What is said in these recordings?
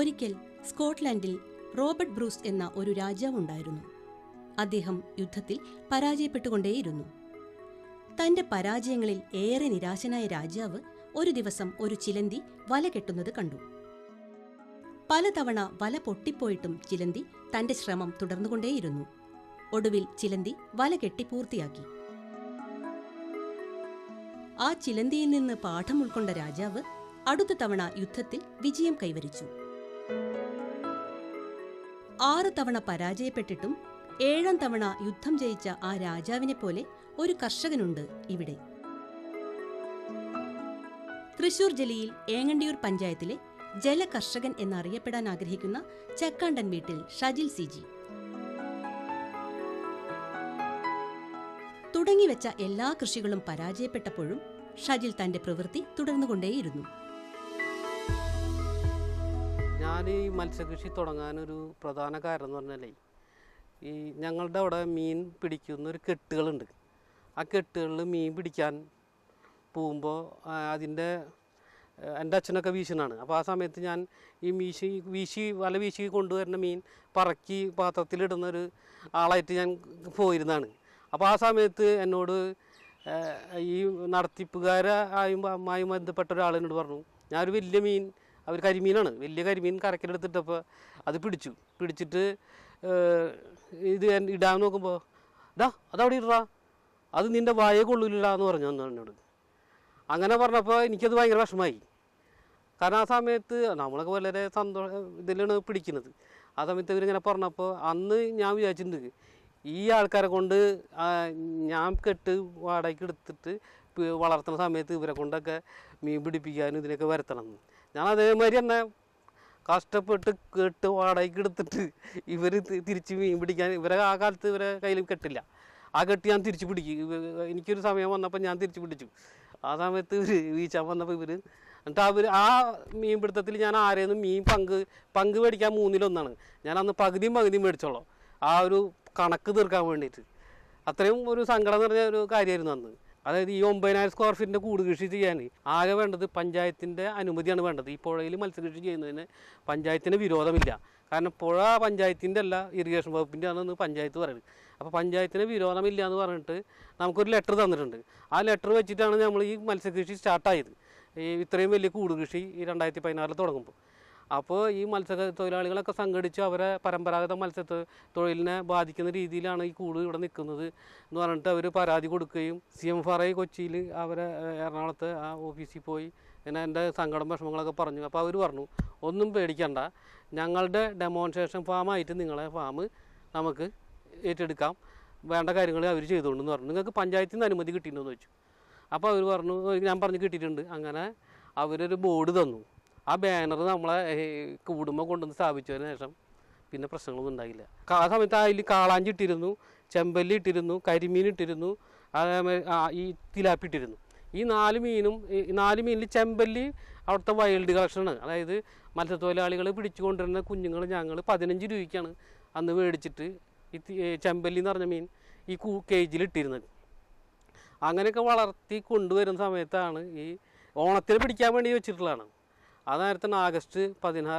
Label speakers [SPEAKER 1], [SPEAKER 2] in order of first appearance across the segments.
[SPEAKER 1] ഒരിക്കൽ സ്കോട്ട്ലൻഡിൽ Robert Bruce എന്ന ഒരു രാജാവുണ്ടായിരുന്നു. അദ്ദേഹം യുദ്ധത്തിൽ പരാജയപ്പെട്ടുകൊണ്ടേയിരുന്നു. തന്റെ പരാജയങ്ങളിൽ ഏറെ നിരാശനായ രാജാവ് ഒരു ദിവസം ഒരു ചിലന്തി വല കെട്ടുന്നത് കണ്ടു. പലതവണ വല പൊട്ടിപ്പോയിട്ടും ചിലന്തി തന്റെ ശ്രമം തുടർന്നുകൊണ്ടേയിരുന്നു. ഒടുവിൽ ചിലന്തി വല കെട്ടി പൂർത്തിയാക്കി. ആ ചിലന്തിയിൽ നിന്ന് പാഠം ഉൾക്കൊണ്ട രാജാവ് അടുത്ത തവണ യുദ്ധത്തിൽ വിജയം കൈവരിച്ചു. ആറ് തവണ പരാജയപ്പെട്ടിട്ടും ഏഴാം തവണ യുദ്ധം ജയിച്ച ആ രാജാവിനെ പോലെ ഒരു കർഷകനുണ്ട് ഇവിടെ. തൃശൂർ ജില്ലയിൽ ഏങ്ങണ്ടിയൂർ പഞ്ചായത്തിലെ ജലകർഷകൻ എന്നറിയപ്പെടാൻ ആഗ്രഹിക്കുന്ന ചക്കാണ്ടൻ വീട്ടിൽ ഷജിൽ സി ജി. തുടങ്ങിവെച്ച എല്ലാ കൃഷികളും പരാജയപ്പെട്ടപ്പോഴും ഷജിൽ തന്റെ പ്രവൃത്തി തുടർന്നുകൊണ്ടേയിരുന്നു.
[SPEAKER 2] ഞാൻ ഈ മത്സ്യകൃഷി തുടങ്ങാനൊരു പ്രധാന കാരണം എന്ന് പറഞ്ഞാലേ ഈ ഞങ്ങളുടെ അവിടെ മീൻ പിടിക്കുന്ന ഒരു കെട്ടുകളുണ്ട്. ആ കെട്ടുകളിൽ മീൻ പിടിക്കാൻ പോകുമ്പോൾ അതിന്റെ എന്റെ അച്ഛനൊക്കെ വീശനാണ് അപ്പോൾ ആ സമയത്ത് ഞാൻ ഈ മീശി വീശി വല വീശി കൊണ്ടുവരുന്ന മീൻ പറക്കി പാത്രത്തിലിടുന്നൊരു ആളായിട്ട് ഞാൻ പോയിരുന്നതാണ്. അപ്പോൾ ആ സമയത്ത് എന്നോട് ഈ നടത്തിപ്പുകാരായും ആയും ബന്ധപ്പെട്ട ഒരാളിനോട് പറഞ്ഞു ഞാനൊരു വലിയ മീൻ അവർ കരിമീനാണ്. വലിയ കരിമീൻ കരക്കിലെടുത്തിട്ടപ്പോൾ അത് പിടിച്ചു. പിടിച്ചിട്ട് ഇത് ഇടാൻ നോക്കുമ്പോൾ ദാ അതവിടെ ഇടാ അത് നിന്റെ വായ കൊള്ളൂല എന്ന് പറഞ്ഞു അന്ന് എന്നോട്. അങ്ങനെ പറഞ്ഞപ്പോൾ എനിക്കത് ഭയങ്കര വിഷമമായി കാരണം ആ സമയത്ത് നമ്മളൊക്കെ വളരെ സന്തോഷ ഇതിലാണ് പിടിക്കുന്നത്. ആ സമയത്ത് ഇവരിങ്ങനെ പറഞ്ഞപ്പോൾ അന്ന് ഞാൻ വിചാരിച്ചിട്ടുണ്ട് ഈ ആൾക്കാരെ കൊണ്ട് ഞാൻ കെട്ട് വാടകയ്ക്ക് എടുത്തിട്ട് വളർത്തുന്ന സമയത്ത് ഇവരെ കൊണ്ടൊക്കെ മീൻ പിടിപ്പിക്കാനും ഇതിനൊക്കെ വരുത്തണം. ഞാൻ അതേമാതിരി തന്നെ കഷ്ടപ്പെട്ട് കേട്ട് വാടകയ്ക്ക് എടുത്തിട്ട് ഇവർ തിരിച്ച് മീൻ പിടിക്കാൻ ഇവരെ ആ കാലത്ത് ഇവരെ കയ്യിൽ കെട്ടില്ല. ആ കെട്ട് ഞാൻ തിരിച്ചു പിടിക്കും. എനിക്കൊരു സമയം വന്നപ്പോൾ ഞാൻ തിരിച്ചു പിടിച്ചു. ആ സമയത്ത് ഇവർ വീഴ്ച വന്നപ്പോൾ ഇവർ എന്നിട്ട് അവർ ആ മീൻ പിടുത്തത്തിൽ ഞാൻ ആരെയൊന്നും മീൻ പങ്ക് പങ്ക് മേടിക്കാൻ മൂന്നിലൊന്നാണ്. ഞാൻ അന്ന് പകുതിയും പകുതിയും മേടിച്ചോളാം. ആ ഒരു കണക്ക് തീർക്കാൻ വേണ്ടിയിട്ട്. അത്രയും ഒരു സങ്കടം നിറഞ്ഞ ഒരു കാര്യമായിരുന്നു അന്ന്. അതായത് ഈ ഒമ്പതിനായിരം സ്ക്വയർ ഫീറ്റിന്റെ കൂട് കൃഷി ചെയ്യാൻ ആകെ വേണ്ടത് പഞ്ചായത്തിന്റെ അനുമതിയാണ് വേണ്ടത്. ഈ പുഴയിൽ മത്സ്യകൃഷി ചെയ്യുന്നതിന് പഞ്ചായത്തിന് വിരോധമില്ല. കാരണം പുഴ പഞ്ചായത്തിന്റെ അല്ല ഇറിഗേഷൻ വകുപ്പിന്റെ ആണെന്ന് പഞ്ചായത്ത് പറയുന്നത് അപ്പോൾ പഞ്ചായത്തിന് വിരോധമില്ല എന്ന് പറഞ്ഞിട്ട് നമുക്കൊരു ലെറ്റർ തന്നിട്ടുണ്ട്. ആ ലെറ്റർ വെച്ചിട്ടാണ് നമ്മൾ ഈ മത്സ്യകൃഷി സ്റ്റാർട്ടായത് ഈ ഇത്രയും വലിയ കൂട് കൃഷി ഈ രണ്ടായിരത്തി പതിനാറിൽ തുടങ്ങുമ്പോൾ അപ്പോൾ ഈ മത്സ്യ തൊഴിലാളികളൊക്കെ സംഘടിച്ച് അവരെ പരമ്പരാഗത മത്സ്യ തൊഴിലിനെ ബാധിക്കുന്ന രീതിയിലാണ് ഈ കൂട് ഇവിടെ നിൽക്കുന്നത് എന്ന് പറഞ്ഞിട്ട് അവർ പരാതി കൊടുക്കുകയും സി എം ഐ കൊച്ചിയിൽ അവരെ എറണാകുളത്ത് ആ ഓഫീസിൽ പോയി പിന്നെ എന്റെ സങ്കടം വിഷമങ്ങളൊക്കെ പറഞ്ഞു. അപ്പോൾ അവർ പറഞ്ഞു ഒന്നും പേടിക്കണ്ട. ഞങ്ങളുടെ ഡെമോൺസ്ട്രേഷൻ ഫാമായിട്ട് നിങ്ങളെ ഫാം നമുക്ക് ഏറ്റെടുക്കാം. വേണ്ട കാര്യങ്ങൾ അവർ ചെയ്തുകൊണ്ടെന്ന് പറഞ്ഞു. നിങ്ങൾക്ക് പഞ്ചായത്തിൽ നിന്ന് അനുമതി കിട്ടിയിട്ടുണ്ടെന്ന് വെച്ചു അപ്പോൾ അവർ പറഞ്ഞു ഞാൻ പറഞ്ഞു കിട്ടിയിട്ടുണ്ട്. അങ്ങനെ അവരൊരു ബോർഡ് തന്നു. ആ ബാനർ നമ്മളെ കൂടുമ്പോൾ കൊണ്ടുവന്ന് സ്ഥാപിച്ചതിന് ശേഷം പിന്നെ പ്രശ്നങ്ങളൊന്നും ഉണ്ടായില്ല. ആ സമയത്ത് അതിൽ കാളാഞ്ചി ഇട്ടിരുന്നു ചെമ്പല്ലി ഇട്ടിരുന്നു കരിമീൻ ഇട്ടിരുന്നു ഈ തിലാപ്പി ഇട്ടിരുന്നു. ഈ നാല് മീനും ഈ നാല് മീനിൽ ചെമ്പല്ലി അവിടുത്തെ വൈൽഡ് കളക്ഷനാണ് അതായത് മത്സ്യത്തൊഴിലാളികൾ പിടിച്ചു കൊണ്ടുവരുന്ന കുഞ്ഞുങ്ങൾ ഞങ്ങൾ പതിനഞ്ച് രൂപയ്ക്കാണ് അന്ന് മേടിച്ചിട്ട് ഈ ചെമ്പല്ലി എന്ന് പറഞ്ഞ മീൻ ഈ കൂ കേജിൽ ഇട്ടിരുന്നത്. അങ്ങനെയൊക്കെ വളർത്തി കൊണ്ടുവരുന്ന സമയത്താണ് ഈ ഓണത്തിന് പിടിക്കാൻ വേണ്ടി വെച്ചിട്ടുള്ളതാണ്. ആ നേരത്തെ ആഗസ്റ്റ് പതിനാ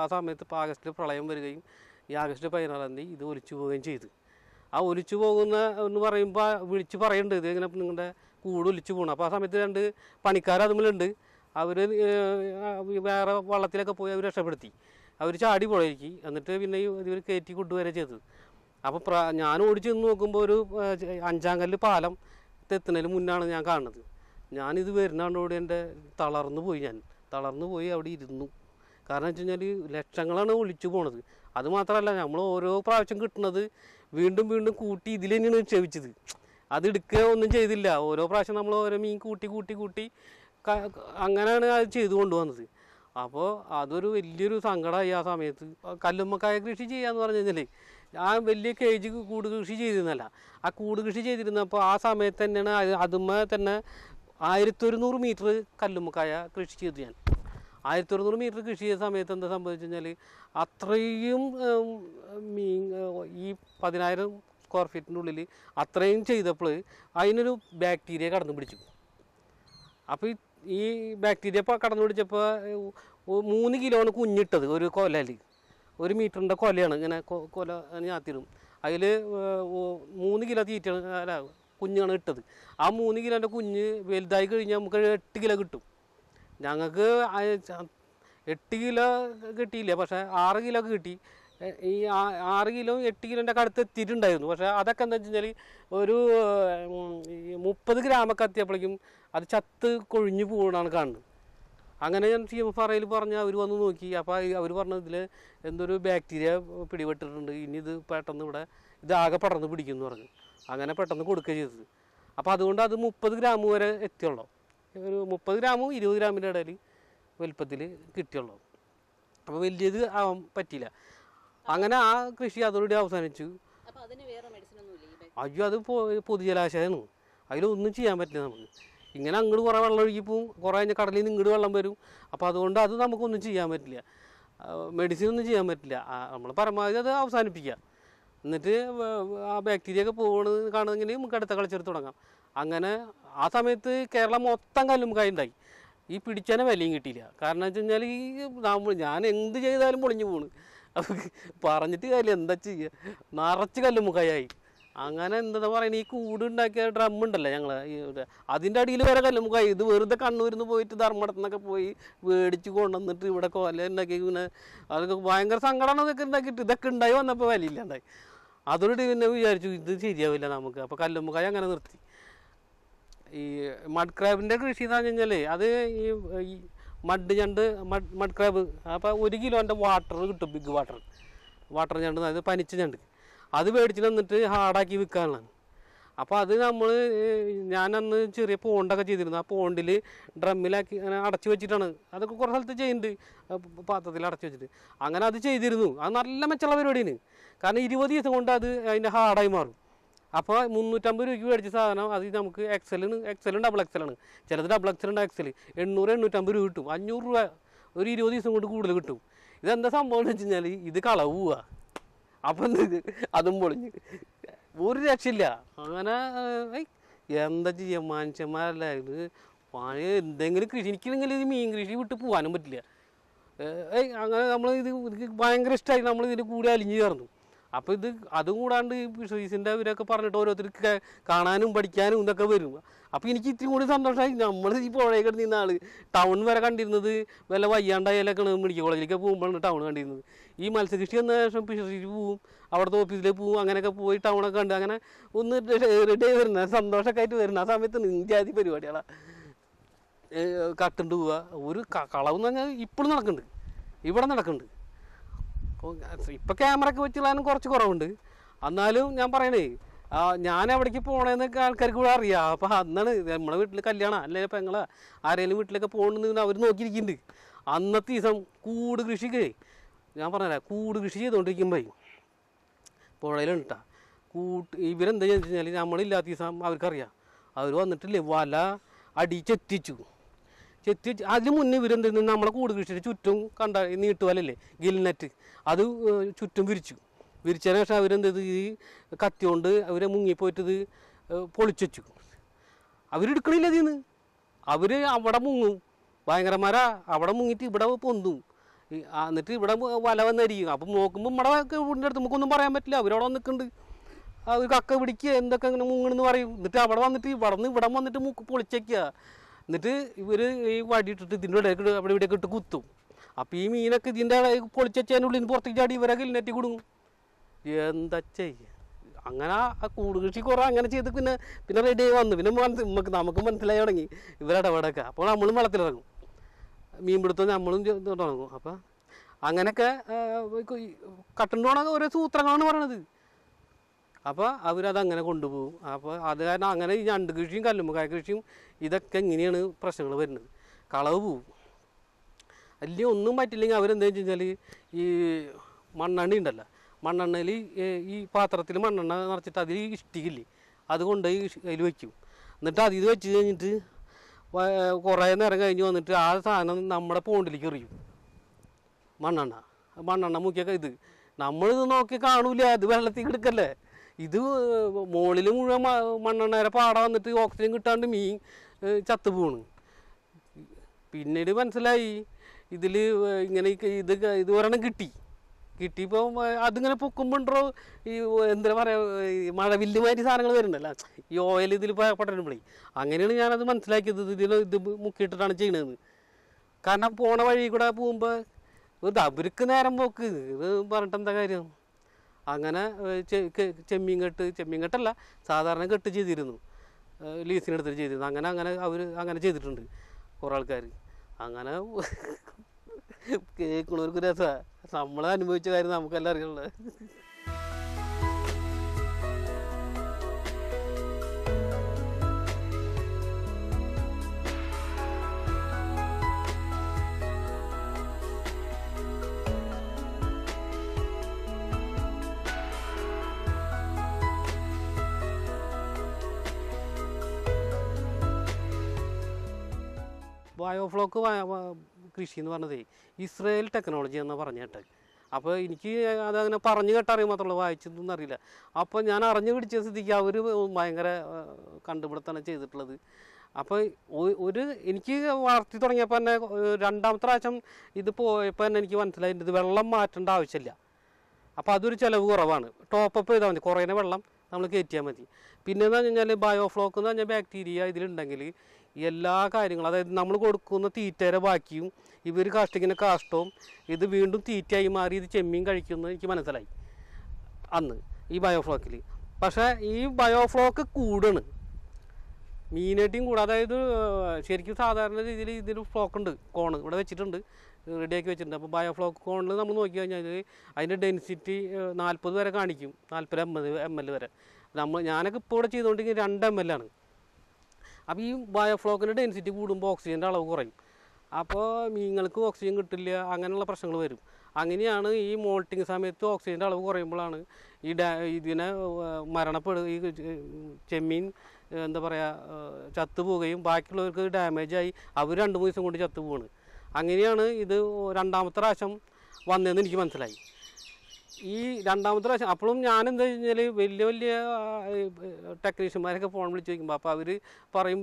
[SPEAKER 2] ആ സമയത്ത് ഇപ്പോൾ ആഗസ്റ്റിൽ പ്രളയം വരികയും ഈ ആഗസ്റ്റ് പതിനാറാം തീയതി ഇത് ഒലിച്ചു പോവുകയും ചെയ്തു. ആ ഒലിച്ചു പോകുന്ന എന്ന് പറയുമ്പോൾ വിളിച്ച് പറയുന്നുണ്ട് ഇത് ഇങ്ങനെ നിങ്ങളുടെ കൂട് ഒലിച്ചു പോകണം അപ്പോൾ ആ സമയത്ത് രണ്ട് പണിക്കാർ അതുമില്ലുണ്ട് അവർ വേറെ വള്ളത്തിലൊക്കെ പോയി അവർ രക്ഷപ്പെടുത്തി. അവർ ചാടി പുഴയ്ക്ക് എന്നിട്ട് പിന്നെ ഇവർ കയറ്റി കൊണ്ടുവരെ ചെയ്തത്. അപ്പോൾ പ്ര ഞാൻ ഓടിച്ചു നോക്കുമ്പോൾ ഒരു അഞ്ചാം കല്ല് പാലം എത്തുന്നതിന് മുന്നാണ് ഞാൻ കാണുന്നത്. ഞാനിത് വരുന്നതോടുകൂടി എന്റെ തളർന്നു പോയി ഞാൻ. തളർന്നു പോയി അവിടെ ഇരുന്നു. കാരണം വെച്ച് കഴിഞ്ഞാൽ ലക്ഷങ്ങളാണ് ഒളിച്ചു പോണത്. അത് മാത്രമല്ല നമ്മൾ ഓരോ പ്രാവശ്യം കിട്ടുന്നത് വീണ്ടും വീണ്ടും കൂട്ടി ഇതിൽ തന്നെയാണ് നിക്ഷേപിച്ചത്. അത് എടുക്കുക ഒന്നും ചെയ്തില്ല. ഓരോ പ്രാവശ്യം നമ്മൾ ഓരോ മീൻ കൂട്ടി കൂട്ടി കൂട്ടി അങ്ങനെയാണ് അത് ചെയ്തു കൊണ്ടുവന്നത്. അപ്പോൾ അതൊരു വലിയൊരു സങ്കടമായി ആ സമയത്ത്. കല്ലുമ്മക്കായ കൃഷി ചെയ്യാന്ന് പറഞ്ഞു കഴിഞ്ഞാൽ ആ വലിയ കേജ് കൂട് കൃഷി ചെയ്തിരുന്നല്ല ആ കൂട് കൃഷി ചെയ്തിരുന്നപ്പോൾ ആ സമയത്ത് തന്നെയാണ് അത് അതുമ്മ തന്നെ ആയിരത്തി ഒരുന്നൂറ് മീറ്റർ കല്ലുമ്മക്കായ കൃഷി ചെയ്തു ഞാൻ. ആയിരത്തി ഒരുന്നൂറ് മീറ്റർ കൃഷി ചെയ്ത സമയത്ത് എന്താ സംഭവിച്ചു കഴിഞ്ഞാൽ അത്രയും മീൻ ഈ പതിനായിരം സ്ക്വയർ ഫീറ്റിന്റെ ഉള്ളിൽ അത്രയും ചെയ്തപ്പോൾ അതിനൊരു ബാക്ടീരിയ കടന്നു പിടിച്ചു. അപ്പോൾ ഈ ബാക്ടീരിയ കടന്നു പിടിച്ചപ്പോൾ മൂന്ന് കിലോയാണ് കുഞ്ഞിട്ടത് ഒരു കൊലയിൽ ഒരു മീറ്ററിന്റെ കൊലയാണ് ഇങ്ങനെ കൊല ഞാത്തിടും. അതിൽ മൂന്ന് കിലോ തീറ്റ കുഞ്ഞാണ് ഇട്ടത്. ആ മൂന്ന് കിലോന്റെ കുഞ്ഞ് വലുതായി കഴിഞ്ഞാൽ നമുക്ക് എട്ട് കിലോ കിട്ടും. ഞങ്ങൾക്ക് എട്ട് കിലോ കിട്ടിയില്ല പക്ഷേ ആറ് കിലോ കിട്ടി. ഈ ആറ് കിലോ എട്ട് കിലോന്റെ ഒക്കെ അടുത്ത് എത്തിയിട്ടുണ്ടായിരുന്നു. പക്ഷേ അതൊക്കെ എന്താ വെച്ച് കഴിഞ്ഞാൽ ഒരു മുപ്പത് ഗ്രാമൊക്കെ എത്തിയപ്പോഴേക്കും അത് ചത്ത് കൊഴിഞ്ഞു പോകുന്നതാണ് കാണുന്നത്. അങ്ങനെ ഞാൻ സി എം എഫ് ആറയിൽ പറഞ്ഞ് അവർ വന്ന് നോക്കി. അപ്പോൾ അവർ പറഞ്ഞ ഇതിൽ എന്തൊരു ബാക്ടീരിയ പിടിപെട്ടിട്ടുണ്ട്. ഇനി ഇത് പെട്ടെന്ന് ഇവിടെ ഇത് ആകെ പടർന്ന് പിടിക്കും എന്ന് പറഞ്ഞു. അങ്ങനെ പെട്ടെന്ന് കൊടുക്കുക ചെയ്തത്. അപ്പോൾ അതുകൊണ്ട് അത് മുപ്പത് ഗ്രാം വരെ എത്തിയുള്ളൂ. ഒരു മുപ്പത് ഗ്രാമും ഇരുപത് ഗ്രാമിന്റെ ഇടയിൽ വലുപ്പത്തിൽ കിട്ടിയുള്ളൂ. അപ്പോൾ വലിയത് ആവാൻ പറ്റിയില്ല. അങ്ങനെ ആ കൃഷി അതോടുകൂടി അവസാനിച്ചു. അയ്യോ അത് പൊതുജലാശയമാണ്. അതിലൊന്നും ചെയ്യാൻ പറ്റില്ല നമുക്ക്. ഇങ്ങനെ അങ്ങോട്ട് കുറേ വെള്ളം ഒഴുകി പോവും. കുറേ കഴിഞ്ഞ കടലിൽ നിന്ന് ഇങ്ങോട്ട് വെള്ളം വരും. അപ്പോൾ അതുകൊണ്ട് അത് നമുക്കൊന്നും ചെയ്യാൻ പറ്റില്ല. മെഡിസിൻ ഒന്നും ചെയ്യാൻ പറ്റില്ല. നമ്മൾ പരമാവധി അത് അവസാനിപ്പിക്കുക. എന്നിട്ട് ആ ബാക്ടീരിയ ഒക്കെ പോകുന്നത് കാണുന്നെങ്കിൽ നമുക്ക് അടുത്ത കളിച്ചെടുത്ത് തുടങ്ങാം. അങ്ങനെ ആ സമയത്ത് കേരളം മൊത്തം കല്ലുമുക്കായി ഉണ്ടായി ഈ പിടിച്ചാനെ വിലയും കിട്ടിയില്ല. കാരണം വെച്ച് കഴിഞ്ഞാൽ ഈ ഞാൻ എന്ത് ചെയ്താലും പൊളിഞ്ഞു പോണ്. പറഞ്ഞിട്ട് കാര്യം എന്താ ചെയ്യുക നിറച്ച് കല്ലുമുക്കായി അങ്ങനെ എന്താ പറയുന്നത് ഈ കൂട് ഉണ്ടാക്കിയ ഡ്രം ഉണ്ടല്ലോ ഞങ്ങൾ അതിന്റെ അടിയിൽ വരെ കല്ലുമുക്കായി ഇത് വെറുതെ കണ്ണൂരിൽ നിന്ന് പോയിട്ട് ധർമ്മടത്തുനിന്നൊക്കെ പോയി മേടിച്ച് കൊണ്ടുവന്നിട്ട് ഇവിടെ കൊല ഉണ്ടാക്കി പിന്നെ അതൊക്കെ ഭയങ്കര സങ്കടമാണ് ഇതൊക്കെ ഉണ്ടാക്കിയിട്ട്. ഇതൊക്കെ ഉണ്ടായി വന്നപ്പോൾ വിലയില്ലാണ്ടായി. അതോടെ പിന്നെ വിചാരിച്ചു ഇത് ശരിയാവില്ല നമുക്ക്. അപ്പോൾ കല്ലുമ്മക്കായ അങ്ങനെ നിർത്തി. ഈ മഡ് ക്രാബിന്റെ കൃഷി എന്ന് പറഞ്ഞു കഴിഞ്ഞാൽ അത് ഈ മഡ് ഞണ്ട് മഡ് മഡ് ക്രാബ് അപ്പോൾ ഒരു കിലോന്റെ വാട്ടർ കിട്ടും ബിഗ് വാട്ടർ വാട്ടർ ഞണ്ട് അതായത് പനിച്ച ഞണ്ട്. അത് മേടിച്ചിട്ട് വന്നിട്ട് ഹാർഡാക്കി വിൽക്കാനുള്ളതാണ് അപ്പോൾ അത് നമ്മൾ ഞാനന്ന് ചെറിയ പോണ്ടൊക്കെ ചെയ്തിരുന്നു. ആ പോണ്ടിൽ ഡ്രമ്മിലാക്കി അങ്ങനെ അടച്ചു വെച്ചിട്ടാണ്. അതൊക്കെ കുറേ സ്ഥലത്ത് ചെയ്യുന്നുണ്ട്. പാത്രത്തിൽ അടച്ചു വെച്ചിട്ട്. അങ്ങനെ അത് ചെയ്തിരുന്നു. അത് നല്ല മെച്ചമുള്ള പരിപാടിയാണ്. കാരണം ഇരുപത് ദിവസം കൊണ്ട് അത് അതിന്റെ ഹാർഡായി മാറും. അപ്പോൾ മുന്നൂറ്റമ്പത് രൂപയ്ക്ക് മേടിച്ച സാധനം അത് നമുക്ക് എക്സലിന് എക്സലും ഡബിൾ എക്സലാണ് ചിലത് ഡബിൾ എക്സലുണ്ട് എക്സൽ എണ്ണൂറ് എണ്ണൂറ്റമ്പത് രൂപ കിട്ടും. അഞ്ഞൂറ് രൂപ ഒരു ഇരുപത് ദിവസം കൊണ്ട് കൂടുതൽ കിട്ടും. ഇതെന്താ സംഭവം എന്ന് വെച്ച് കഴിഞ്ഞാൽ ഇത് കളവ് പോവുക അപ്പം അതും പൊളിഞ്ഞ്. ഒരു രക്ഷയില്ല. അങ്ങനെ എന്താ ചെയ്യുക മനുഷ്യന്മാരല്ല? ഇത് പണി എന്തെങ്കിലും കൃഷി എനിക്കില്ലെങ്കിൽ ഇത് മീൻ കൃഷി വിട്ട് പോകാനും പറ്റില്ല. അങ്ങനെ നമ്മൾ ഇത് ഭയങ്കര ഇഷ്ടമായി നമ്മൾ ഇതിന്റെ കൂടെ അലിഞ്ഞു ചേർന്നു. അപ്പോൾ ഇത് അതും കൂടാണ്ട് ഫിഷറീസിന്റെ അവരൊക്കെ പറഞ്ഞിട്ട് ഓരോരുത്തർക്ക് കാണാനും പഠിക്കാനും ഇതൊക്കെ വരും. അപ്പോൾ എനിക്ക് ഇത്തിരി കൂടി സന്തോഷമായി. നമ്മൾ ഈ പുഴയിൽ കിടന്നിരുന്ന ആൾ ടൗൺ വരെ കണ്ടിരുന്നത് വല്ല വയ്യാണ്ടായാലൊക്കെയാണ് മെഡിക്കൽ കോളേജിലേക്ക് പോകുമ്പോഴാണ് ടൗൺ കണ്ടിരുന്നത്. ഈ മത്സ്യകൃഷി വന്ന ശേഷം ഫിഷറീസ് പോവും അവിടുത്തെ ഓഫീസിലേക്ക് പോവും അങ്ങനെയൊക്കെ പോയി ടൗണൊക്കെ കണ്ട് അങ്ങനെ ഒന്ന് റെഡി ആയി വരുന്ന സന്തോഷമൊക്കെ ആയിട്ട് വരുന്ന ആ സമയത്ത് നിഞ്ചാതി പരിപാടികളാണ് കട്ടുണ്ട് പോവുക. ഒരു കളവെന്ന് കളവ് പറഞ്ഞാൽ ഇപ്പോഴും നടക്കുന്നുണ്ട്. ഇവിടെ നടക്കുന്നുണ്ട്. ഇപ്പം ഇപ്പോൾ ക്യാമറയ്ക്ക് വെച്ചുള്ളതിനും കുറച്ച് കുറവുണ്ട്. എന്നാലും ഞാൻ പറയണേ ഞാൻ എവിടേക്ക് പോകണേന്നൊക്കെ ആൾക്കാർക്ക് കൂടെ അറിയാം. അപ്പോൾ അന്നാണ് നമ്മളെ വീട്ടിൽ കല്യാണം അല്ലെങ്കിൽ പെങ്ങളെ ആരെങ്കിലും വീട്ടിലൊക്കെ പോകണമെന്ന് അവർ നോക്കിയിരിക്കുന്നുണ്ട്. അന്നത്തെ ദിവസം കൂട് കൃഷിക്ക് ഞാൻ പറഞ്ഞല്ലേ കൂട് കൃഷി ചെയ്തുകൊണ്ടിരിക്കുമ്പോൾ പുഴയിലാണ് കേട്ടോ കൂട്ട് ഇവരെന്താ ചോദിച്ചു കഴിഞ്ഞാൽ നമ്മളില്ലാത്ത ദിവസം അവർക്കറിയാം. അവർ വന്നിട്ടില്ലേ വല അടി ചെത്തിച്ചു ചെത്തി അതിന് മുന്നേ ഇവരെന്ത് നമ്മളെ കൂട് കൃഷിയുടെ ചുറ്റും കണ്ട നീട്ടുവലല്ലേ ഗിൽനെറ്റ് അത് ചുറ്റും വിരിച്ചു. വിരിച്ചതിന് ശേഷം അവരെന്ത് ഈ കത്തി കൊണ്ട് അവരെ മുങ്ങിപ്പോയിട്ടത് പൊളിച്ചു അവരെടുക്കണില്ല അവരെടുക്കണില്ല ഇതിന്ന്. അവർ അവിടെ മുങ്ങും. ഭയങ്കരമാരാ അവിടെ മുങ്ങിയിട്ട് ഇവിടെ പൊന്തും. എന്നിട്ട് ഇവിടെ വല വന്നരിക്കും അപ്പം നോക്കുമ്പോൾ നമ്മുടെ വീടിന്റെ അടുത്ത് നമുക്കൊന്നും പറയാൻ പറ്റില്ല. അവരവിടെ നിൽക്കുന്നുണ്ട് അവർ കക്ക പിടിക്കുക എന്തൊക്കെ ഇങ്ങനെ മുങ്ങണെന്ന് പറയും. എന്നിട്ട് അവിടെ വന്നിട്ട് ഇവിടെ നിന്ന് ഇവിടെ വന്നിട്ട് മുക്ക് പൊളിച്ചേക്കുക എന്നിട്ട് ഇവർ ഈ വടി ഇട്ടിട്ട് ഇതിന്റെ ഇടയ്ക്ക് അവിടെ ഇവിടെയൊക്കെ ഇട്ട് കുത്തും. അപ്പോൾ ഈ മീനൊക്കെ ഇതിന്റെ പൊളിച്ചുള്ളിൽ നിന്ന് പുറത്തേക്ക് ചാടി ഇവരെ കിലിനെറ്റി കൊടുക്കും എന്താ ചെയ്യുക അങ്ങനെ ആ കൂട് കൃഷി കുറേ അങ്ങനെ ചെയ്ത് പിന്നെ പിന്നെ റെഡി വന്നു. പിന്നെ നമുക്ക് നമുക്ക് മനസ്സിലായി തുടങ്ങി. ഇവരിടപെടൊക്കെ അപ്പോൾ നമ്മളും വെള്ളത്തിലിറങ്ങും മീൻ പിടുത്തം നമ്മളും തുടങ്ങും. അപ്പം അങ്ങനെയൊക്കെ കട്ടുണ്ടോണ ഓരോ സൂത്രങ്ങളാണ് പറയണത്. അപ്പോൾ അവരത് അങ്ങനെ കൊണ്ടുപോകും. അപ്പോൾ അത് കാരണം അങ്ങനെ ഈ ഞണ്ട് കൃഷിയും കല്ലുമ്മക്കായ കൃഷിയും ഇതൊക്കെ ഇങ്ങനെയാണ് പ്രശ്നങ്ങൾ വരുന്നത്. കളവ് പോവും. അല്ലെങ്കിൽ ഒന്നും പറ്റില്ലെങ്കിൽ അവരെന്താ വെച്ച് കഴിഞ്ഞാൽ ഈ മണ്ണെണ്ണ ഉണ്ടല്ലോ മണ്ണെണ്ണയിൽ ഈ പാത്രത്തിൽ മണ്ണെണ്ണ നിറച്ചിട്ട് അതിൽ ഇഷ്ടിക്കില്ലേ അത് കൊണ്ടുപോയി അതിൽ വയ്ക്കും എന്നിട്ട് അതിൽ വെച്ച് കഴിഞ്ഞിട്ട് കുറേ നേരം കഴിഞ്ഞ് വന്നിട്ട് ആ സാധനം നമ്മുടെ പോണ്ടിലേക്ക് എറിയും. മണ്ണെണ്ണ. മണ്ണെണ്ണ മുക്കിയൊക്കെ ഇത്. നമ്മളിത് നോക്കി കാണൂല. അത് വെള്ളത്തിൽ കിടക്കല്ലേ. ഇത് മുകളിൽ മുഴുവൻ മണ്ണെണ്ണേരെ പാടം വന്നിട്ട് ഓക്സിജൻ കിട്ടാണ്ട് മീൻ ചത്തു പോണ്. പിന്നീട് മനസ്സിലായി ഇതിൽ ഇങ്ങനെ ഇത് ഇത് ഒരെണ്ണം കിട്ടി. കിട്ടിയപ്പോൾ അതിങ്ങനെ പൊക്കുമ്പോണ്ടോ ഈ എന്താ പറയുക മഴവില്ല് മാതിരി സാധനങ്ങൾ വരുന്നുണ്ടല്ലോ. ഈ ഓയിൽ ഇതിൽ പടരുമ്പോഴേ അങ്ങനെയാണ് ഞാനത് മനസ്സിലാക്കിയത്. ഇതിൽ ഇത് മുക്കിയിട്ടിട്ടാണ് ചെയ്യണതെന്ന് കാരണം പോണ വഴി കൂടെ പോകുമ്പോൾ ഇത് അവർക്ക് നേരം പോക്ക്. ഇത് പറഞ്ഞിട്ട് എന്താ കാര്യം? അങ്ങനെ ചെമ്മീൻ കെട്ട് ചെമ്മീൻ കെട്ടല്ല സാധാരണ കെട്ട് ചെയ്തിരുന്നു. ലീസിനെടുത്തിട്ട് ചെയ്തിരുന്നു. അങ്ങനെ അങ്ങനെ അവർ അങ്ങനെ ചെയ്തിട്ടുണ്ട് കുറേ ആൾക്കാർ അങ്ങനെ കേൾക്കണവർക്ക് രസമാണ് നമ്മൾ അനുഭവിച്ച കാര്യം നമുക്കെല്ലാം അറിയുള്ളത് ബയോഫ്ലോക്ക് കൃഷി എന്ന് പറഞ്ഞത് ഇസ്രയേൽ ടെക്നോളജി എന്ന് പറഞ്ഞ കേട്ടെ. അപ്പോൾ എനിക്ക് അതങ്ങനെ പറഞ്ഞു കേട്ടറിയാൻ മാത്രമല്ല വായിച്ചതൊന്നും അറിയില്ല. അപ്പോൾ ഞാൻ അറിഞ്ഞു പിടിച്ച സ്ഥിതിക്ക് അവർ ഭയങ്കര കണ്ടുപിടുത്തമാണ് ചെയ്തിട്ടുള്ളത്. അപ്പോൾ ഒരു എനിക്ക് വളർത്തി തുടങ്ങിയപ്പോൾ തന്നെ രണ്ടാമത്തെ പ്രാവശ്യം ഇത് പോയപ്പോൾ തന്നെ എനിക്ക് മനസ്സിലായി ഇത് വെള്ളം മാറ്റേണ്ട ആവശ്യമില്ല. അപ്പോൾ അതൊരു ചിലവ് കുറവാണ്. ടോപ്പപ്പ് ചെയ്താൽ മതി കുറേ വെള്ളം നമ്മൾ കയറ്റിയാൽ മതി. പിന്നെ എന്ന് പറഞ്ഞു കഴിഞ്ഞാൽ ബയോഫ്ലോക്ക് എന്ന് പറഞ്ഞാൽ ബാക്ടീരിയ ഇതിലുണ്ടെങ്കിൽ എല്ലാ കാര്യങ്ങളും. അതായത് നമ്മൾ കൊടുക്കുന്ന തീറ്റയുടെ ബാക്കിയും ഇവർ കാഷ്ടിക്കുന്ന കാഷ്ടവും ഇത് വീണ്ടും തീറ്റയായി മാറി ഇത് ചെമ്മീൻ കഴിക്കുമെന്ന് എനിക്ക് മനസ്സിലായി അന്ന് ഈ ബയോഫ്ലോക്കിൽ പക്ഷേ ഈ ബയോഫ്ലോക്ക് കൂടാണ്. മീനായിട്ടും കൂടെ അതായത് ശരിക്കും സാധാരണ രീതിയിൽ ഇതിൽ ഫ്ലോക്ക് ഉണ്ട് കോണ് ഇവിടെ വെച്ചിട്ടുണ്ട് റെഡിയാക്കി വെച്ചിട്ടുണ്ട്. അപ്പോൾ ബയോഫ്ലോക്ക് കോണിൽ നമ്മൾ നോക്കി കഴിഞ്ഞാൽ അതിന്റെ ഡെൻസിറ്റി നാൽപ്പത് വരെ കാണിക്കും. നാൽപ്പത് എം എൽ എം എൽ വരെ. നമ്മൾ ഞാനൊക്കെ ഇപ്പോൾ ഇവിടെ ചെയ്തുകൊണ്ടിരിക്കുന്നത് രണ്ട് എം എൽ ആണ്. അപ്പോൾ ഈ ബയോഫ്ലോക്കിന്റെ ഡെൻസിറ്റി കൂടുമ്പോൾ ഓക്സിജന്റെ അളവ് കുറയും. അപ്പോൾ മീനുകൾക്ക് ഓക്സിജൻ കിട്ടില്ല അങ്ങനെയുള്ള പ്രശ്നങ്ങൾ വരും. അങ്ങനെയാണ് ഈ മോൾട്ടിങ് സമയത്ത് ഓക്സിജന്റെ അളവ് കുറയുമ്പോഴാണ് ഈ ഡാ ഇതിനെ മരണപ്പെടുക ഈ ചെമ്മീൻ എന്താ പറയുക ചത്തുപോവുകയും ബാക്കിയുള്ളവർക്ക് ഡാമേജായി അവർ രണ്ട് മൂന്ന് ദിവസം കൊണ്ട് ചത്തുപോവാണ്. അങ്ങനെയാണ് ഇത് രണ്ടാമത്തെ പ്രാവശ്യം വന്നതെന്ന് എനിക്ക് മനസ്സിലായി. ഈ രണ്ടാമത്തെ പ്രാവശ്യം അപ്പോഴും ഞാൻ കഴിഞ്ഞാൽ വലിയ വലിയ ടെക്നീഷ്യന്മാരൊക്കെ ഫോൺ വിളിച്ച് ചോദിക്കുമ്പോൾ അപ്പോൾ അവർ പറയും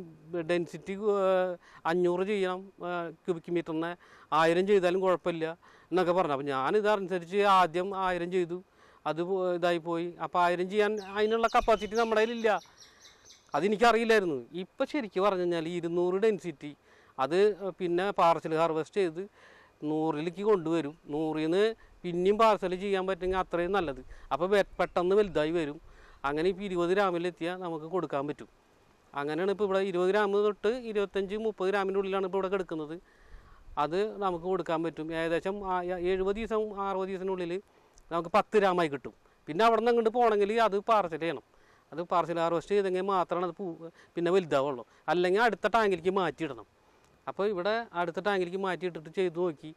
[SPEAKER 2] ഡെൻസിറ്റി അഞ്ഞൂറ് ചെയ്യണം ക്യൂബിക് മീറ്ററിന്. ആയിരം ചെയ്താലും കുഴപ്പമില്ല എന്നൊക്കെ പറഞ്ഞു. അപ്പോൾ ഞാനിതനുസരിച്ച് ആദ്യം ആയിരം ചെയ്തു. അത് ഇതായിപ്പോയി ഇതായി പോയി. അപ്പോൾ ആയിരം ചെയ്യാൻ അതിനുള്ള കപ്പാസിറ്റി നമ്മുടെ കയ്യിലില്ല. അതെനിക്കറിയില്ലായിരുന്നു. ഇപ്പം ശരിക്കും പറഞ്ഞു കഴിഞ്ഞാൽ ഇരുന്നൂറ് ഡെൻസിറ്റി. അത് പിന്നെ പാർസൽ ഹാർവെസ്റ്റ് ചെയ്ത് നൂറിലേക്ക് കൊണ്ടുവരും. നൂറിൽ നിന്ന് പിന്നെയും പാർസൽ ചെയ്യാൻ പറ്റുമെങ്കിൽ അത്രയും നല്ലത്. അപ്പോൾ പെട്ടെന്ന് വലുതായി വരും. അങ്ങനെ ഇപ്പോൾ ഇരുപത് ഗ്രാമിലെത്തിയാൽ നമുക്ക് കൊടുക്കാൻ പറ്റും. അങ്ങനെയാണ് ഇപ്പോൾ ഇവിടെ ഇരുപത് ഗ്രാം തൊട്ട് ഇരുപത്തഞ്ച് മുപ്പത് ഗ്രാമിന്റെ ഉള്ളിലാണ് ഇപ്പോൾ ഇവിടെ കിടക്കുന്നത്. അത് നമുക്ക് കൊടുക്കാൻ പറ്റും. ഏകദേശം എഴുപത് ദിവസം അറുപത് ദിവസത്തിനുള്ളിൽ നമുക്ക് പത്ത് ഗ്രാമായി കിട്ടും. പിന്നെ അവിടെ നിന്ന് അങ്ങോട്ട് പോകണമെങ്കിൽ അത് പാർസൽ ചെയ്യണം. അത് പാർസൽ ഹാർവെസ്റ്റ് ചെയ്തെങ്കിൽ മാത്രമാണ് അത് പിന്നെ വലുതാവുള്ളൂ. അല്ലെങ്കിൽ അടുത്ത ടാങ്കിലേക്ക് മാറ്റിയിടണം. അപ്പോൾ ഇവിടെ അടുത്ത ടാങ്കിലേക്ക് മാറ്റിയിട്ടിട്ട് ചെയ്തു നോക്കി.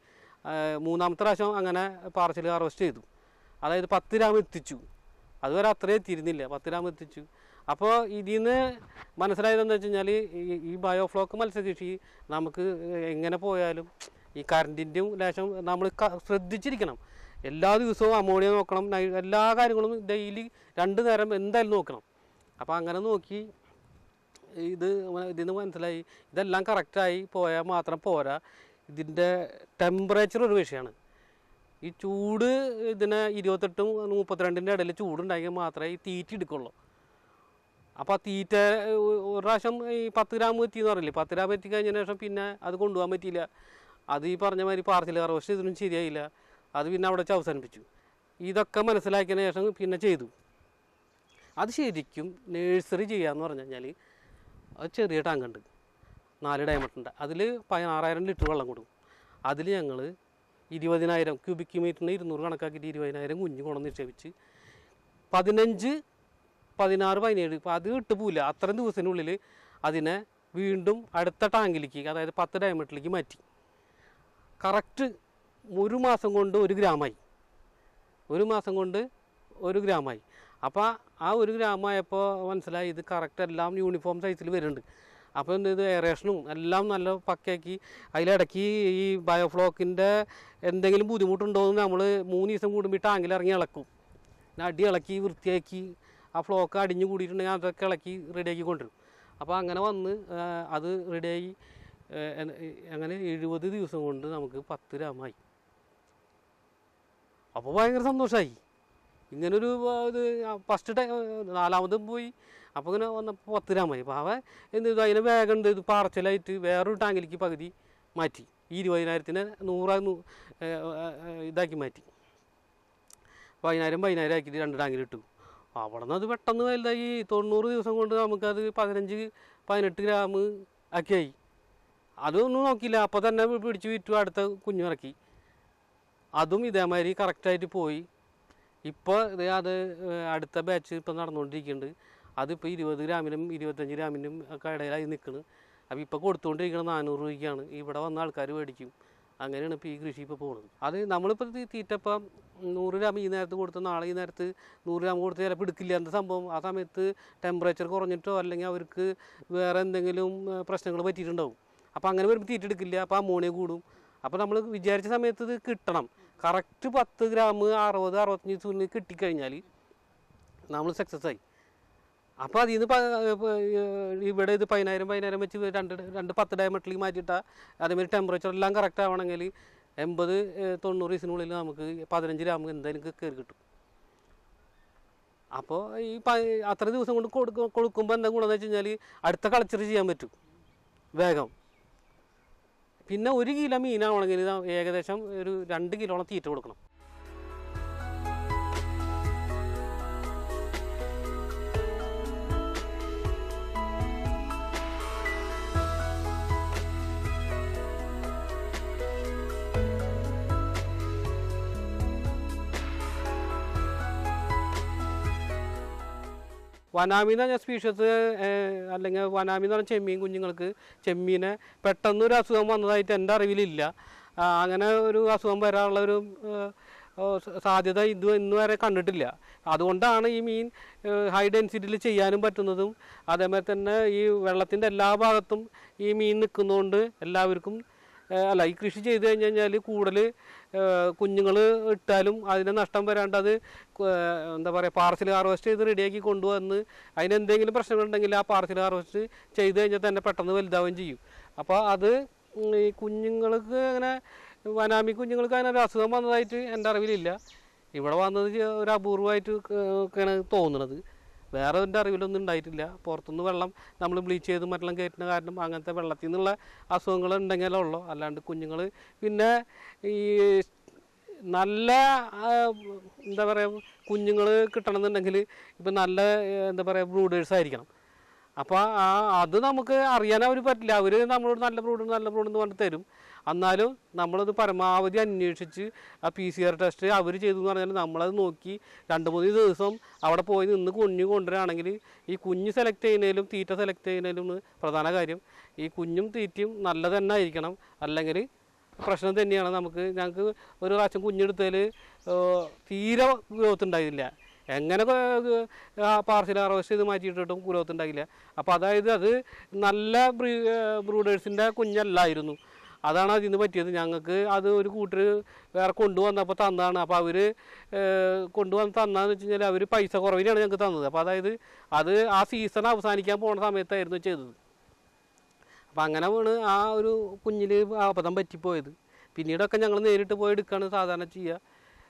[SPEAKER 2] മൂന്നാമത്തെ പ്രാവശ്യം അങ്ങനെ പാർസൽ ഹാർവെസ്റ്റ് ചെയ്തു. അതായത് പത്ത് ഗ്രാം എത്തിച്ചു. അതുവരെ അത്രയും എത്തിയിരുന്നില്ല പത്ത് ഗ്രാം എത്തിച്ചു. അപ്പോൾ ഇതിൽ നിന്ന് മനസ്സിലായത് എന്താ വെച്ച് കഴിഞ്ഞാൽ ഈ ബയോഫ്ലോക്ക് മത്സ്യകൃഷി നമുക്ക് എങ്ങനെ പോയാലും ഈ കറണ്ടിന്റെയും ലേശം നമ്മൾ ശ്രദ്ധിച്ചിരിക്കണം. എല്ലാ ദിവസവും അമോണിയ നോക്കണം. എല്ലാ കാര്യങ്ങളും ഡെയിലി രണ്ട് നേരം എന്തായാലും നോക്കണം. അപ്പോൾ അങ്ങനെ നോക്കി ഇത് ഇതിന് മനസ്സിലായി. ഇതെല്ലാം കറക്റ്റായി പോയാൽ മാത്രം പോരാ. ഇതിന്റെ ടെമ്പറേച്ചർ ഒരു വിഷയമാണ് ഈ ചൂട് ഇതിന് ഇരുപത്തെട്ടും മുപ്പത്തിരണ്ടിന്റെ ഇടയിൽ ചൂടുണ്ടായെങ്കിൽ മാത്രമേ ഈ തീറ്റ എടുക്കുള്ളൂ. അപ്പോൾ ആ തീറ്റ ഒരു പ്രാവശ്യം ഈ പത്ത് ഗ്രാം എത്തി എന്ന് പറയില്ലേ? പത്ത് ഗ്രാം എത്തി കഴിഞ്ഞതിന് ശേഷം പിന്നെ അത് കൊണ്ടുപോകാൻ പറ്റിയില്ല. അത് ഈ പറഞ്ഞ മാതിരി പാർസൽ കറവശം ഇതിനും ശരിയായില്ല. അത് പിന്നെ അവിടെ വെച്ച് അവസാനിപ്പിച്ചു. ഇതൊക്കെ മനസ്സിലാക്കിയതിന് ശേഷം പിന്നെ ചെയ്തു. അത് ശരിക്കും നേഴ്സറി ചെയ്യാമെന്ന് പറഞ്ഞു കഴിഞ്ഞാൽ അത് ചെറിയ ടാങ്കുണ്ട് നാല് ഡയമണ്ട് അതിൽ പതിനാറായിരം ലിറ്റർ വെള്ളം കൊടുക്കും. അതിൽ ഞങ്ങൾ ഇരുപതിനായിരം ക്യൂബിക് മീറ്ററിന് ഇരുന്നൂറ് കണക്കാക്കിയിട്ട് ഇരുപതിനായിരം കുഞ്ഞു കൊണ്ടു നിക്ഷേപിച്ച് പതിനഞ്ച് പതിനാറ് പതിനേഴ് അത് പോവില്ല. അത്രയും ദിവസത്തിനുള്ളിൽ അതിനെ വീണ്ടും അടുത്ത ടാങ്കിലേക്ക് അതായത് പത്ത് ഡയമണ്ടിലേക്ക് മാറ്റി. കറക്റ്റ് ഒരു മാസം കൊണ്ട് ഒരു ഗ്രാമായി ഒരു മാസം കൊണ്ട് ഒരു ഗ്രാമായി അപ്പോൾ ആ ഒരു ഗ്രാമായപ്പോൾ മനസ്സിലായി ഇത് കറക്റ്റ് എല്ലാം യൂണിഫോം സൈസിൽ വരുന്നുണ്ട്. എന്ത് ഇത് എയറേഷനും എല്ലാം നല്ല പക്കയാക്കി. അതിലിടയ്ക്ക് ഈ ബയോഫ്ലോക്കിന്റെ എന്തെങ്കിലും ബുദ്ധിമുട്ടുണ്ടോ എന്ന് നമ്മൾ മൂന്ന് ദിവസം കൂടുമ്പോൾ ടാങ്കിൽ ഇറങ്ങി ഇളക്കും. അടി ഇളക്കി വൃത്തിയാക്കി ആ ഫ്ലോക്ക് അടിഞ്ഞു കൂടിയിട്ടുണ്ടെങ്കിൽ അതൊക്കെ ഇളക്കി റെഡിയാക്കി കൊണ്ടുവരും. അപ്പോൾ അങ്ങനെ വന്ന് അത് റെഡിയായി അങ്ങനെ എഴുപത് ദിവസം കൊണ്ട് നമുക്ക് പത്ത് ഗ്രാമായി അപ്പോൾ ഭയങ്കര സന്തോഷമായി ഇങ്ങനൊരു ഇത് ഫസ്റ്റ് ടൈം നാലാമതും പോയി. അപ്പോൾ ഇങ്ങനെ വന്നപ്പോൾ പത്ത് ഗ്രാമായി അപ്പോൾ അവൻ എന്ത് ചെയ്തു? അതിനെ വേഗം എന്ത് ചെയ്തു? പാർച്ചലായിട്ട് വേറൊരു ടാങ്കിലേക്ക് പകുതി മാറ്റി. ഈ ഇരുപതിനായിരത്തിന് നൂറ് ഇതാക്കി മാറ്റി. പതിനായിരം പതിനായിരം ആക്കിയിട്ട് രണ്ട് ടാങ്കിലിട്ടു അവിടെ നിന്ന് അത് പെട്ടെന്ന് വലുതായി. തൊണ്ണൂറ് ദിവസം കൊണ്ട് നമുക്കത് പതിനഞ്ച് പതിനെട്ട് ഗ്രാം ആക്കിയായി. അതൊന്നും നോക്കിയില്ല. അപ്പോൾ തന്നെ പിടിച്ച് വിറ്റു. അടുത്ത കുഞ്ഞിറക്കി അതും ഇതേമാതിരി കറക്റ്റായിട്ട് പോയി. ഇപ്പോൾ ഇത് അത് അടുത്ത ബാച്ച് ഇപ്പം നടന്നുകൊണ്ടിരിക്കുന്നുണ്ട് അതിപ്പോൾ ഇരുപത് ഗ്രാമിനും ഇരുപത്തഞ്ച് ഗ്രാമിനും ഒക്കെ ഇടയിലായി നിൽക്കുന്നു അപ്പോൾ ഇപ്പോൾ കൊടുത്തുകൊണ്ടിരിക്കുന്നത് നാനൂറ് രൂപയ്ക്കാണ്. ഇവിടെ വന്ന ആൾക്കാർ മേടിക്കും. അങ്ങനെയാണ് ഇപ്പോൾ ഈ കൃഷി ഇപ്പോൾ പോകുന്നത് അത് നമ്മളിപ്പോൾ തീ- തീറ്റ ഇപ്പം നൂറ് ഗ്രാം ഈ നേരത്ത് കൊടുത്ത് നാളെ ഈ നേരത്ത് നൂറ് ഗ്രാം കൊടുത്ത് ചിലപ്പോൾ എടുക്കില്ല എന്താ സംഭവം ആ സമയത്ത് ടെമ്പറേച്ചർ കുറഞ്ഞിട്ടോ അല്ലെങ്കിൽ അവർക്ക് വേറെ എന്തെങ്കിലും പ്രശ്നങ്ങൾ പറ്റിയിട്ടുണ്ടാവും. അപ്പോൾ അങ്ങനെ വരുമ്പോൾ തീറ്റ എടുക്കില്ല. അപ്പോൾ അമോണിയ കൂടും. അപ്പോൾ നമ്മൾ വിചാരിച്ച സമയത്ത് ഇത് കിട്ടണം. കറക്റ്റ് പത്ത് ഗ്രാം അറുപത് അറുപത്തഞ്ച് സൂര്യന് കിട്ടിക്കഴിഞ്ഞാൽ നമ്മൾ സക്സസ് ആയി. അപ്പോൾ അതിൽ നിന്ന് ഇവിടെ ഇത് പതിനായിരം പതിനായിരം വെച്ച് രണ്ട് രണ്ട് പത്ത് ഡയമട്ടിലേക്ക് മാറ്റിയിട്ടാൽ അതേമാതിരി ടെമ്പറേച്ചർ എല്ലാം കറക്റ്റ് ആവണമെങ്കിൽ എൺപത് തൊണ്ണൂറ് ദിവസത്തിനുള്ളിൽ നമുക്ക് പതിനഞ്ച് ഗ്രാം എന്തായാലും കയറി കിട്ടും. അപ്പോൾ ഈ അത്ര ദിവസം കൊണ്ട് കൊടുക്കും കൊടുക്കുമ്പോൾ എന്താ ഗുണമെന്ന് വെച്ച് കഴിഞ്ഞാൽ അടുത്ത കളച്ചർ ചെയ്യാൻ പറ്റും. വേഗം. പിന്നെ ഒരു കിലോ മീനാവണമെങ്കിൽ ഏകദേശം ഒരു രണ്ട് കിലോളം തീറ്റ കൊടുക്കണം. വനാമി എന്ന് പറഞ്ഞ സ്പീഷ്യസ് അല്ലെങ്കിൽ വനാമി പറഞ്ഞ ചെമ്മീൻ കുഞ്ഞുങ്ങൾക്ക്. ചെമ്മീനെ പെട്ടെന്ന് ഒരു അസുഖം വന്നതായിട്ട് എന്റെ അറിവിലില്ല. അങ്ങനെ ഒരു അസുഖം വരാനുള്ള ഒരു സാധ്യത ഇത് ഇന്ന് വരെ കണ്ടിട്ടില്ല. അതുകൊണ്ടാണ് ഈ മീൻ ഹൈ ഡെൻസിറ്റിയിൽ ചെയ്യാനും പറ്റുന്നതും അതേമാതിരി തന്നെ ഈ വെള്ളത്തിന്റെ എല്ലാ ഭാഗത്തും ഈ മീൻ നിൽക്കുന്നതുകൊണ്ട് എല്ലാവർക്കും അല്ല ഈ കൃഷി ചെയ്ത് കഴിഞ്ഞ് കഴിഞ്ഞാൽ കൂടുതൽ കുഞ്ഞുങ്ങൾ ഇട്ടാലും അതിനെ നഷ്ടം വരാണ്ട് അത് എന്താ പറയുക പാർസൽ ഹാർവെസ്റ്റ് ചെയ്ത് റെഡിയാക്കി കൊണ്ടുവന്ന് അതിനെന്തെങ്കിലും പ്രശ്നങ്ങളുണ്ടെങ്കിൽ ആ പാർസൽ ഹാർവെസ്റ്റ് ചെയ്ത് കഴിഞ്ഞാൽ തന്നെ പെട്ടെന്ന് വലുതാവുകയും ചെയ്യും. അപ്പോൾ അത് ഈ കുഞ്ഞുങ്ങൾക്ക് അങ്ങനെ വനാമി കുഞ്ഞുങ്ങൾക്ക് അങ്ങനെ ഒരു അസുഖം വന്നതായിട്ട് എന്റെ അറിവിലില്ല. ഇവിടെ വന്നത് ഒരു അപൂർവമായിട്ട് തോന്നുന്നത് വേറെ എന്റെ അറിവിലൊന്നും ഉണ്ടായിട്ടില്ല. പുറത്തുനിന്ന് വെള്ളം നമ്മൾ ബ്ലീച്ച് ചെയ്ത് മറ്റെല്ലാം കയറ്റുന്ന കാരണം അങ്ങനത്തെ വെള്ളത്തിൽ നിന്നുള്ള അസുഖങ്ങൾ ഉണ്ടെങ്കിലേ ഉള്ളൂ. അല്ലാണ്ട് കുഞ്ഞുങ്ങൾ പിന്നെ ഈ നല്ല എന്താ പറയുക കുഞ്ഞുങ്ങൾ കിട്ടണമെന്നുണ്ടെങ്കിൽ ഇപ്പം നല്ല എന്താ പറയുക ബ്രൂഡേഴ്സ് ആയിരിക്കണം. അപ്പോൾ ആ അത് നമുക്ക് അറിയാൻ അവർ പറ്റില്ല. അവർ നമ്മളോട് നല്ല ബ്രൂഡ് നല്ല ബ്രൂഡ് എന്ന് പറഞ്ഞിട്ട് തരും. എന്നാലും നമ്മളത് പരമാവധി അന്വേഷിച്ച് ആ പി സി ആർ ടെസ്റ്റ് അവർ ചെയ്തു എന്ന് പറഞ്ഞാൽ നമ്മളത് നോക്കി രണ്ട് മൂന്ന് ദിവസം അവിടെ പോയി നിന്ന് കുഞ്ഞ് കൊണ്ടുവരികയാണെങ്കിൽ ഈ കുഞ്ഞ് സെലക്ട് ചെയ്യുന്നതിലും തീറ്റ സെലക്ട് ചെയ്യുന്നതിലും പ്രധാന കാര്യം ഈ കുഞ്ഞും തീറ്റയും നല്ല തന്നെ ആയിരിക്കണം. അല്ലെങ്കിൽ പ്രശ്നം തന്നെയാണ് നമുക്ക് ഞങ്ങൾക്ക് ഒരു പ്രാവശ്യം കുഞ്ഞെടുത്തതിൽ തീരെ ഗ്രോത്ത് ഉണ്ടായില്ല. എങ്ങനെ പാർസൽ ഹാർവെസ്റ്റ് ചെയ്ത് മാറ്റിയിട്ടിട്ടും ഉണ്ടായില്ല. അപ്പോൾ അതായത് അത് നല്ല ബ്രീ ബ്രൂഡേഴ്സിന്റെ കുഞ്ഞല്ലായിരുന്നു. അതാണ് അതിൽ നിന്ന് പറ്റിയത്. ഞങ്ങൾക്ക് അത് ഒരു കൂട്ടർ വേറെ കൊണ്ടുവന്നപ്പോൾ തന്നതാണ്. അപ്പോൾ അവർ കൊണ്ടുവന്ന് തന്നതെന്ന് വെച്ച് കഴിഞ്ഞാൽ അവർ പൈസ കുറവിനാണ് ഞങ്ങൾക്ക് തന്നത്. അപ്പോൾ അതായത് അത് ആ സീസൺ അവസാനിക്കാൻ പോണ സമയത്തായിരുന്നു ചെയ്തത്. അപ്പം അങ്ങനെ വീണ് ആ ഒരു കുഞ്ഞിൽ അബദ്ധം പറ്റിപ്പോയത്. പിന്നീടൊക്കെ ഞങ്ങൾ നേരിട്ട് പോയി എടുക്കുകയാണ് സാധാരണ ചെയ്യുക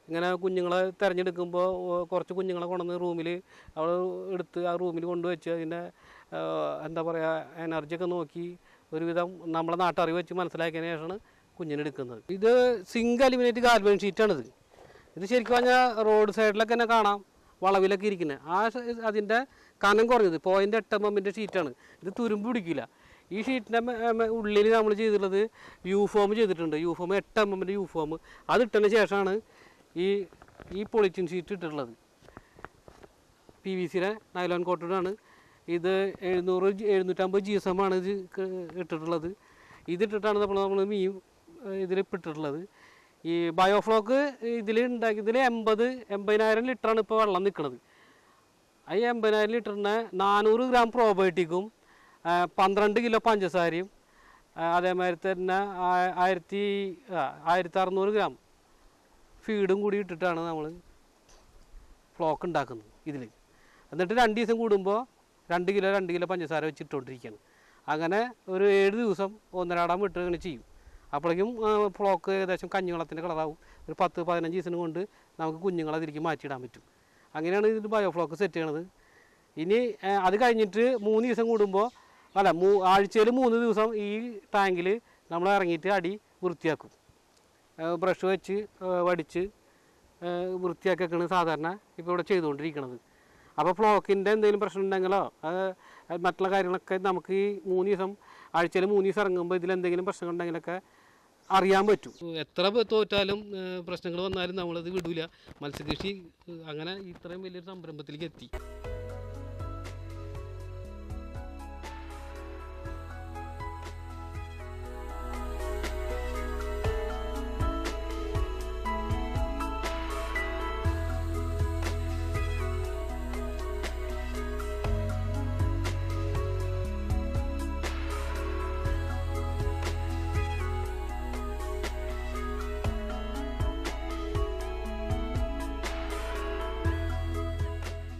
[SPEAKER 2] ഇങ്ങനെ കുഞ്ഞുങ്ങളെ തിരഞ്ഞെടുക്കുമ്പോൾ കുറച്ച് കുഞ്ഞുങ്ങളെ കൊണ്ടുവന്ന് റൂമിൽ അവൾ എടുത്ത് ആ റൂമിൽ കൊണ്ടുവച്ച് അതിന്റെ എന്താ പറയുക എനർജിയൊക്കെ നോക്കി ഒരുവിധം നമ്മളെ നാട്ടറിവ് വെച്ച് മനസ്സിലാക്കിയതിന് ശേഷമാണ് കുഞ്ഞിനെ എടുക്കുന്നത്. ഇത് സിങ്ക് അലുമിനേറ്റ് ഗാൽബൻ ഷീറ്റാണിത് ഇത് ശരിക്കും പറഞ്ഞാൽ റോഡ് സൈഡിലൊക്കെ തന്നെ കാണാം വളവിലൊക്കെ ഇരിക്കുന്നത് ആ അതിന്റെ കനം കുറഞ്ഞത് പോയിന്റ് എട്ട് എം എമ്മിന്റെ ഷീറ്റാണ് ഇത് തുരുമ്പ് പിടിക്കില്ല ഈ ഷീറ്റിന്റെ ഉള്ളിൽ നമ്മൾ ചെയ്തിട്ടുള്ളത് യു ഫോം ചെയ്തിട്ടുണ്ട്. യു ഫോം എട്ട് എം എമ്മിന്റെ യൂഫോം അത് ഇട്ടതിന് ശേഷമാണ് ഈ ഈ പൊളിറ്റിൻ ഷീറ്റ് ഇട്ടിട്ടുള്ളത്. പി വി സിയുടെ നൈലോൺ കോട്ടഡാണ് ഇത് എഴുന്നൂറ് എഴുന്നൂറ്റമ്പത് ജി എസ് എം ആണ് ഇത് ഇട്ടിട്ടുള്ളത്. ഇതിട്ടിട്ടാണ് നമ്മൾ നമ്മൾ മീൻ ഇതിൽ ഇട്ടിട്ടുള്ളത് ഈ ബയോഫ്ലോക്ക് ഇതിൽ ഉണ്ടാക്കി ഇതിൽ എൺപത് എൺപതിനായിരം ലിറ്ററാണ് ഇപ്പോൾ വെള്ളം നിൽക്കുന്നത് ഈ എൺപതിനായിരം ലിറ്ററിന് നാനൂറ് ഗ്രാം പ്രോബയോട്ടിക്കും പന്ത്രണ്ട് കിലോ പഞ്ചസാരയും അതേമാതിരി തന്നെ ആയിരത്തി ആയിരത്തി അറുന്നൂറ് ഗ്രാം ഫീഡും കൂടി ഇട്ടിട്ടാണ് നമ്മൾ ഫ്ലോക്ക് ഉണ്ടാക്കുന്നത് ഇതിൽ എന്നിട്ട് രണ്ട് ദിവസം കൂടുമ്പോൾ രണ്ട് കിലോ രണ്ട് കിലോ പഞ്ചസാര വെച്ച് ഇട്ടുകൊണ്ടിരിക്കുകയാണ് അങ്ങനെ ഒരു ഏഴ് ദിവസം ഒന്നരാടം വിട്ട് അങ്ങനെ ചെയ്യും. അപ്പോഴേക്കും ഫ്ലോക്ക് ഏകദേശം കഞ്ഞിവെള്ളത്തിന്റെ കളറാവും. ഒരു പത്ത് പതിനഞ്ച് ദിവസം കൊണ്ട് നമുക്ക് കുഞ്ഞുങ്ങളെ അതിലേക്ക് മാറ്റിയിടാൻ പറ്റും. അങ്ങനെയാണ് ഇത് ബയോഫ്ലോക്ക് സെറ്റ് ചെയ്യണത്. ഇനി അത് കഴിഞ്ഞിട്ട് മൂന്ന് ദിവസം കൂടുമ്പോൾ അല്ല മൂ ആഴ്ചയിൽ മൂന്ന് ദിവസം ഈ ടാങ്കിൽ നമ്മൾ ഇറങ്ങിയിട്ട് അടി വൃത്തിയാക്കും. ബ്രഷ് വെച്ച് വടിച്ച് ആ, വൃത്തിയാക്കിയൊക്കെയാണ് സാധാരണ ഇപ്പോൾ ഇവിടെ ചെയ്തുകൊണ്ടിരിക്കുന്നത് അപ്പോൾ ഫ്ലോക്കിന്റെ എന്തെങ്കിലും പ്രശ്നം ഉണ്ടെങ്കിലോ അത് മറ്റുള്ള കാര്യങ്ങളൊക്കെ നമുക്ക് ഈ മൂന്ന് ദിവസം ആഴ്ചയിൽ മൂന്ന് ദിവസം ഇറങ്ങുമ്പോൾ ഇതിൽ എന്തെങ്കിലും പ്രശ്നങ്ങൾ ഉണ്ടെങ്കിലൊക്കെ അറിയാൻ പറ്റും. എത്ര തോറ്റാലും പ്രശ്നങ്ങൾ വന്നാലും നമ്മളത് വിടില്ല മത്സ്യകൃഷി അങ്ങനെ ഇത്രയും വലിയൊരു സംരംഭത്തിലേക്ക് എത്തി.